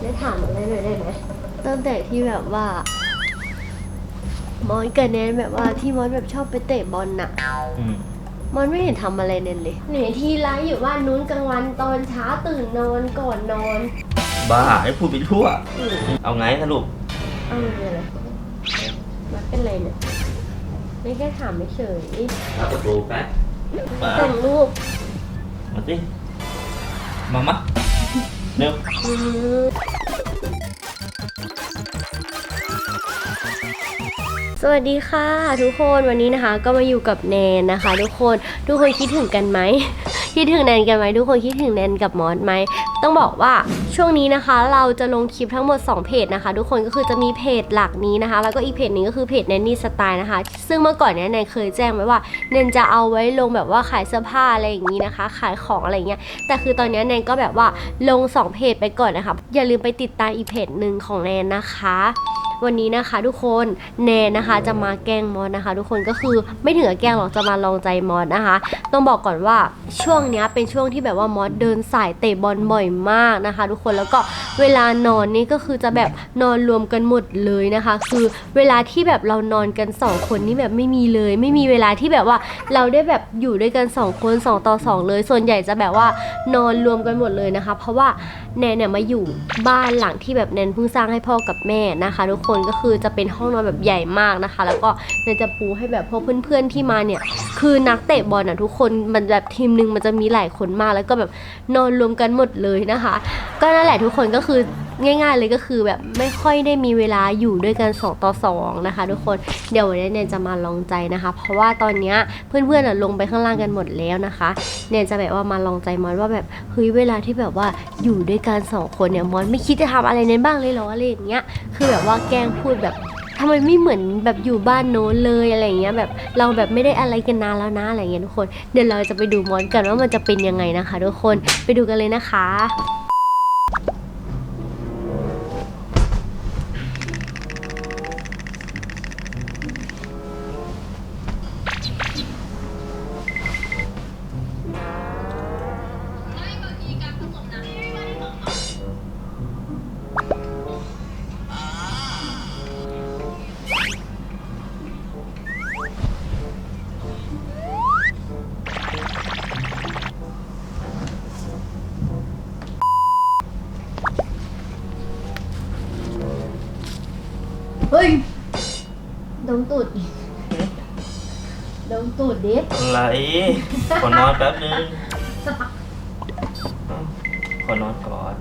ได้ถามอะไรหน่อยได้ไหมตั้งแต่ที่แบบว่ามอนกับแนนแบบว่าที่มอนแบบชอบไปเตะบอลน่ะ อืมมอนไม่เห็นทำอะไรเนนเลยไหนที่ไลฟ์อยู่บ้านนู้นกลางวันตอนเช้าตื่นนอนก่อนนอนบ้าให้พูดไปทั่ว อืมเอาไงสรุปเอาเลยอะไรมันเป็นอะไรเนี่ยไม่แค่ถามไม่เฉยเอาประตูแป๊บมาแต่งรูปมาสิมามาเร็วอืม สวัสดีค่ะ ทุกคนวันนี้นะคะก็มาอยู่กับแนนนะคะ ทุกคนทุกคนคิดถึงกันไหม คิดถึงแนนกันไหมทุกคนคิดถึงแนนกับมอสไหมต้องบอกว่าช่วงนี้นะคะ เราจะลงคลิปทั้งหมด 2 เพจนะคะ ทุกคนก็คือจะมีเพจหลักนี้นะคะ แล้วก็อีกเพจนึงก็คือเพจแนนนี่สไตล์นะคะ ซึ่งเมื่อก่อนเนี้ยแนนเคยแจ้งไว้ว่าแนนจะเอาไว้ลงแบบว่าขายเสื้อผ้าอะไรอย่างนี้นะคะ ขายของอะไรเงี้ยแต่คือตอนนี้แนนก็แบบว่าลง 2 เพจไปก่อนนะคะอย่าลืมไปติดตามอีกเพจหนึ่งของแนนนะคะ วันนี้นะคะ ทุกคนแนนนะคะ จะมาแกล้งมอสนะคะ ทุกคนก็คือไม่ถึงกับแกล้งหรอกจะมาลองใจมอสนะคะ ต้องบอกก่อนว่าช่วงเนี้ยเป็นช่วงที่แบบว่ามอสเดินสายเตะบอลบ่อยมากนะคะ ทุกคนแล้วก็เวลานอนนี่ก็คือจะแบบนอนรวมกันหมดเลยนะคะ คือเวลาที่แบบเรานอนกันสองคนนี่แบบไม่มีเลย ไม่มีเวลาที่แบบว่าเราได้แบบอยู่ด้วยกันสองคนสองต่อสองเลย ส่วนใหญ่จะแบบว่านอนรวมกันหมดเลยนะคะ เพราะว่าแนนเนี่ยมาอยู่บ้านหลังที่แบบแนนเพิ่งสร้างให้พ่อกับแม่นะคะ ทุกคนก็คือจะเป็นห้องนอนแบบใหญ่มากนะคะ แล้วก็แนนจะปูให้แบบพวกเพื่อนๆที่มาเนี่ยคือนักเตะบอลนะทุกคนมันแบบทีมหนึ่งมันจะมีหลายคนมาก แล้วก็แบบนอนรวมกันหมดเลยนะคะ ก็นั่นแหละทุกคนก็คือ ง่าย ๆ เลยก็คือแบบไม่ค่อยได้มีเวลาอยู่ด้วยกัน 2 ต่อ 2 นะคะ ทุกคนเดี๋ยววันนี้แนนจะมาลองใจนะคะ เพราะว่าตอนเนี้ยเพื่อนๆลงไปข้างล่างกันหมดแล้วนะคะ เนี่ยจะแบบว่ามาลองใจมอนว่าแบบเฮ้ยเวลาที่แบบว่าอยู่ด้วยกันสองคนเนี่ยมอนไม่คิดจะทำอะไรเน้นบ้างเลยหรออะไรอย่างเงี้ยคือแบบว่าแกล้งพูดแบบทำไมไม่เหมือนแบบอยู่บ้านโน้นเลยอะไรอย่างเงี้ยแบบเราแบบไม่ได้อะไรกันนานแล้วนะอะไรอย่างเงี้ยทุกคน เดี๋ยวเราจะไปดูมอนกันว่ามันจะเป็นยังไงนะคะ ทุกคนไปดูกันเลยนะคะ มตูดดิดมตูดดิอะไรขอนอนแป๊บนึงเอ้าขอนอนก่อน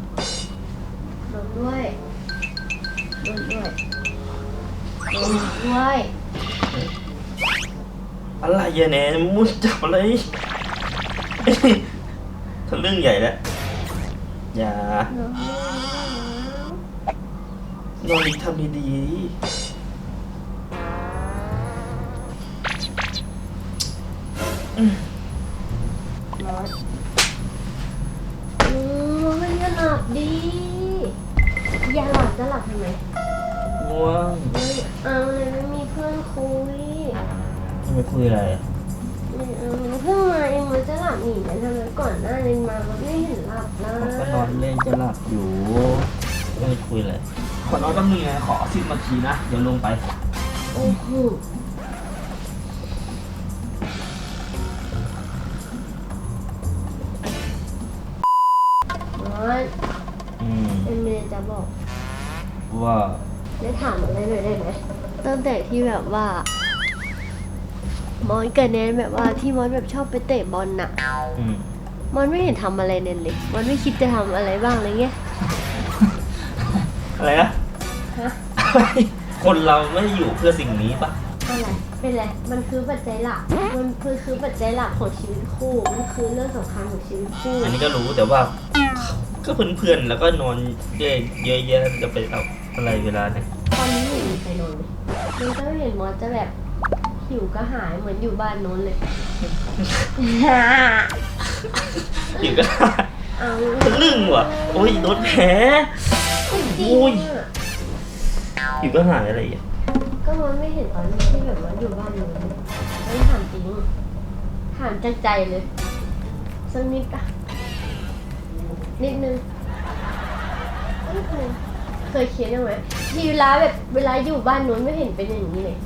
ดมด้วยดมด้วยดมด้วยอะไรเยอะแน่มุดจับอะไรทะลึ่งใหญ่แล้วอย่าดมด้วยนอนอีกทำดี มอสอืมมันจะหลับดี อย่าหลับจะหลับทำไมๆง่วงเฮ้ยเอาเลยไม่มีเพื่อนคุย ไม่คุยอะไรอะไม่เอาเพิ่งมาเองมันจะหลับหนีกันทำไมก่อนหน้านี้มามันไม่เห็นหลับนะก็นอนเล่นจะหลับอยู่ไม่คุยเลยขอนอนแป๊บนึงนะขอสิบนาทีนะ เดี๋ยวลงไป โอ้โห จะบอกว่าได้ถามอะไรหน่อยได้ไหมตั้งแต่ที่แบบว่ามอนกับแนนแบบว่าที่มอนแบบชอบไปเตะบอลน่ะ อืมมอนไม่เห็นทำอะไรเนนเลยมอนไม่คิดจะทำอะไรบ้างเลยเงี้ยอะไรนะ ฮะคนเราไม่ได้อยู่เพื่อสิ่งนี้ปะอะไรเป็นไรมันคือปัจจัยหลักมันคือคือปัจจัยหลักของชีวิตคู่มันคือเรื่องสำคัญของชีวิตคู่อันนี้ก็รู้แต่ว่า ก็เพื่อนๆ แล้วก็นอนเยอะเยอะแยะจะไปเอาอะไรเวลาเนี่ยตอนนี้ไม่มีใครนอนเลยมันก็ไม่เห็นมอสจะแบบหิวก็หายเหมือนอยู่บ้านโน้นเลย อยู่ก็เอาทะลึ่งว่ะ โอ้ยโดนแผลจริงโอ้ยอะอยู่ก็หายอะไรอะก็มอสไม่เห็นตอนที่แบบว่าอยู่บ้านโน้นเลยไม่ถามจริงถามจากใจเลยสักนิดอะ นิดนึงไม่เคยเคยคิดบ้างไหมทีเวลาแบบเวลาอยู่บ้านนู้นไม่เห็นเป็นอย่างนี้เลย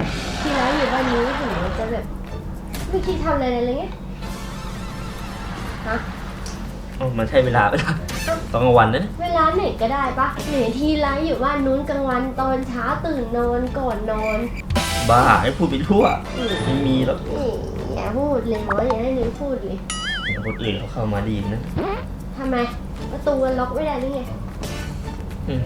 ทีเวลาอยู่บ้านนี้เห็นมันจะแบบไม่คิดทำอะไรเลยไงฮะเอ้ามันใช่เวลาไหมล่ะตอนกลางวันนะเวลาไหนก็ได้ปะหรือทีไรอยู่บ้านนู้นกลางวันตอนเช้าตื่นนอนก่อนนอนบ้าให้พูดไปทั่วอืมไม่มีหรอกนี่อย่าพูดเลยหมออย่าให้นิ้วพูดเลยเดี๋ยวคนอื่นเขาเข้ามาไดีนะทำไม ประตูมันล็อกไม่ได้หรือไง อืม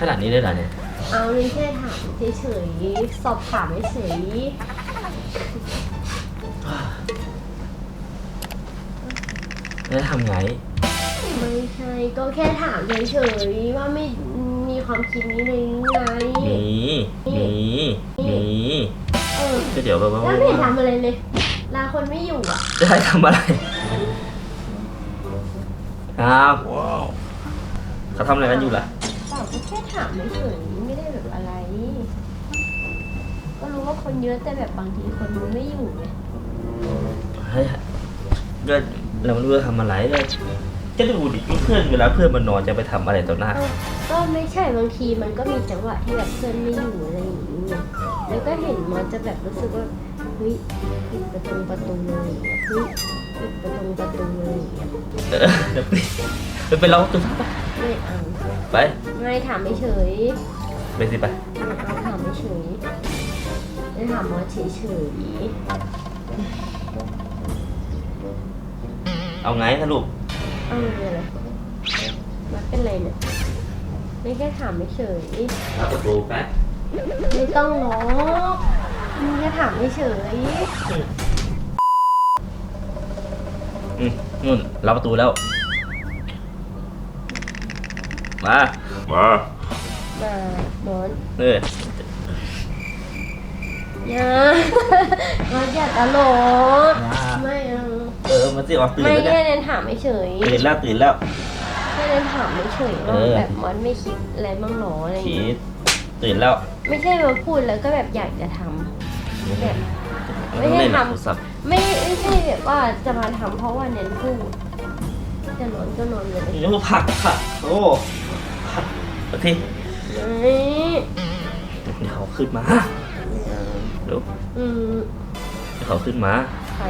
ขนาดนี้ได้เหรอเนี่ย เอาเลยแค่ถามเฉยๆ สอบถามเฉยแล้วทำไง ๆไม่ใช่ ก็แค่ถามเฉยๆ ว่าไม่มีความคิดนี้เลยหรือไงมีมีมีเออก็เดี๋ยวแบบว่าแล้วไม่เห็นทำอะไรเลย ลาคนไม่อยู่อะ จะให้ทำอะไร อ้าวเขาทำอะไรกันอยู่ล่ะเปล่าก็แค่ถามเฉยๆไม่ได้แบบอะไร ก็รู้ว่าคนเยอะแต่แบบบางทีคนมันไม่อยู่ไงเฮ้ยก็เราไม่รู้จะทำอะไรเลยก็ดูดิเพื่อนเวลาเพื่อนมันนอนจะไปทำอะไรต่อหน้าเออก็ไม่ใช่บางทีมันก็มีจังหวะที่แบบเพื่อนไม่อยู่อะไรอย่างนี้ไงแล้วก็เห็นมันจะแบบรู้สึกว่าเฮ้ยปิดประตูประตูเลยอย่างเงี้ยเฮ้ยปิดประตูประตูเลยอย่างเงี้ย เออเดี๋ยวไปไปไปเล่าตัวไปไม่เอาไปไม่ถามไม่เฉยไปสิไปไม่เอาถามไม่เฉยไม่ถามมอเฉยเฉยเอาไงสรุปเอาเลยอะไมันเป็นไรเนี่ยไม่แค่ถามไม่เฉยเอาประตูแป๊บไม่ต้องหรอกมึงแค่ถามไม่เฉย อืม นู่นล็อกประตูแล้ว มามามาหมอนเอออย่ามาอย่าตลกไม่เอาเออมาสิออกตื่นไม่แล้วแค่เนี่ยเน้นถามไม่เฉยตื่นแล้วตื่นแล้ว แค่เน้นถามไม่เฉยว่าเออ แบบมอนไม่คิดอะไรบ้างหรออะไรอย่างขีเงี้ยดตื่นแล้วไม่ใช่มาพูดแล้วก็แบบอยากจะทำแบบ ไม่ต้องได้เล่นทำโทรศัพท์ไม่ไม่ใช่แบบว่าจะมาทำเพราะว่าเน้นพูดจะนอนก็นอนเลยนี่ก็ผักผักโอ้ผักมาที่ไม่เดี๋ยวเขาขึ้นมาเดี๋ยวอืมเดี๋ยวเขาขึ้นมาใคร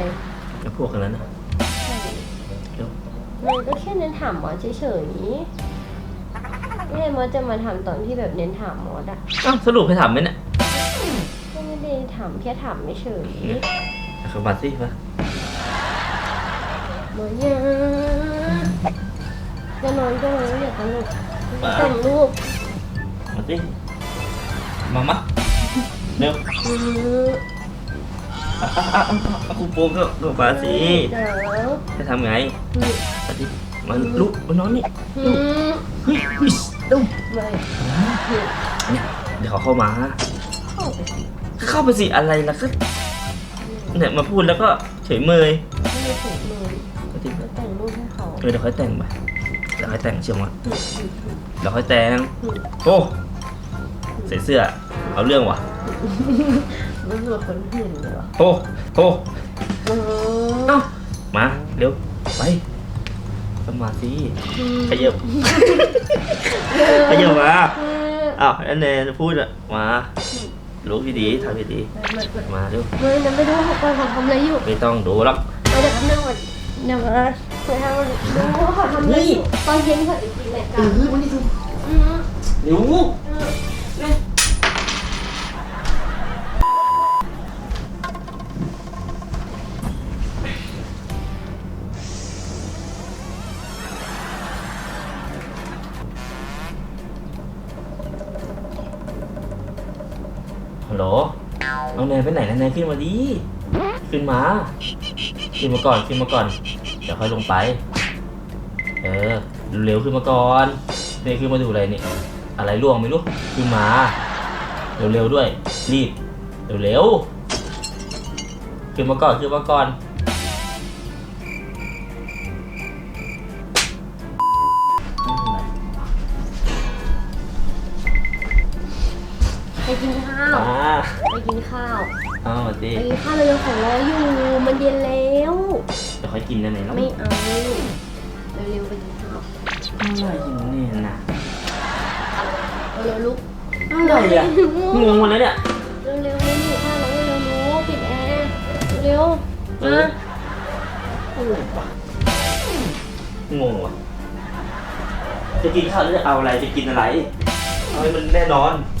แล้วพวกกันนั้นนะใครเดี๋ยวมันก็แค่เน้นถามหมอเฉยๆไม่ได้มอสจะมาทำตอนที่แบบเน้นถามหมออะอ้าวสรุปให้ถามไหมเนี่ยก็ ไม่ได้ถามแค่ถามไม่เฉยเขามาสิมาหมอยังจะนอนก็นอนอย่าตลกแต่งรูปมาสิมามาเร็วอืมอะอะอะอะอะคุณโป๊กก็ก็มาสิเดี๋ยวจะทำไงอืมมาสิมาลุกมานอนนี่อืมเฮ้ยเฮ้ยเร็วไม่เนี่ยเดี๋ยวเขาเข้ามาเข้าไปสิ เข้าไปสิอะไรล่ะก็เนี่ยมาพูดแล้วก็เฉยเมยไม่ได้ถูกเลยมาสิจะแต่งรูปให้เขาเออเดี๋ยวค่อยแต่งไปเดี๋ยวค่อยแต่งเชื่อมั้ยอืมอืมอืมเดี๋ยวค่อยแต่งอืมโอ้ใส่เสื้อ เอาเรื่องว่ะมันเหมือนคนหื่นเลยวะโอ้โอ้อืมเอ้ามาเร็วไปก็มาสิขยับขยับมาเอออ้าวอันเนนพูดอะมา รู้พี่ดีทำพี่ดีไม่ไม่มาเร็วไม่ไม่ไม่ดูเขาไปเขาทำอะไรอยู่ไม่ต้องดูหรอกเราจะทำเรื่องวันเดี๋ยวมาไปทำดูว่าเขาทำอะไรอยู่ตอนเย็นเขาจะกินอะไรกันอืมเร็ว ไปไหนนะแนนขึ้นมาดิขึ้นมา ขึ้นมาก่อนขึ้นมาก่อน เดี๋ยวค่อยลงไป เออเร็วๆขึ้นมาก่อนเนี่ขึ้นมาดูอะไรนี่ อะไรล่วงไม่รู้ขึ้นมา เร็วๆด้วย รีบ เร็วๆขึ้นมาก่อนขึ้นมาก่อน กินข้าวเอามาสิไปกินข้าวเร็วๆของรออยู่มันเย็นแล้ว เดี๋ยวค่อยกินได้ไหมเนาะไม่เอาเร็วๆไปกินข้าวอะไรอยู่เนี่ยนะเร็วๆลุกอะไรอะงงหมดแล้วเนี่ยเร็วๆเร็วๆอยู่ข้างแล้วเร็วๆลุกปิดแอร์เร็วๆเอมาองงว่ะจะกินข้าวหรือจะเอาอะไรจะกินอะไรเอาให้มันแน่นอนเ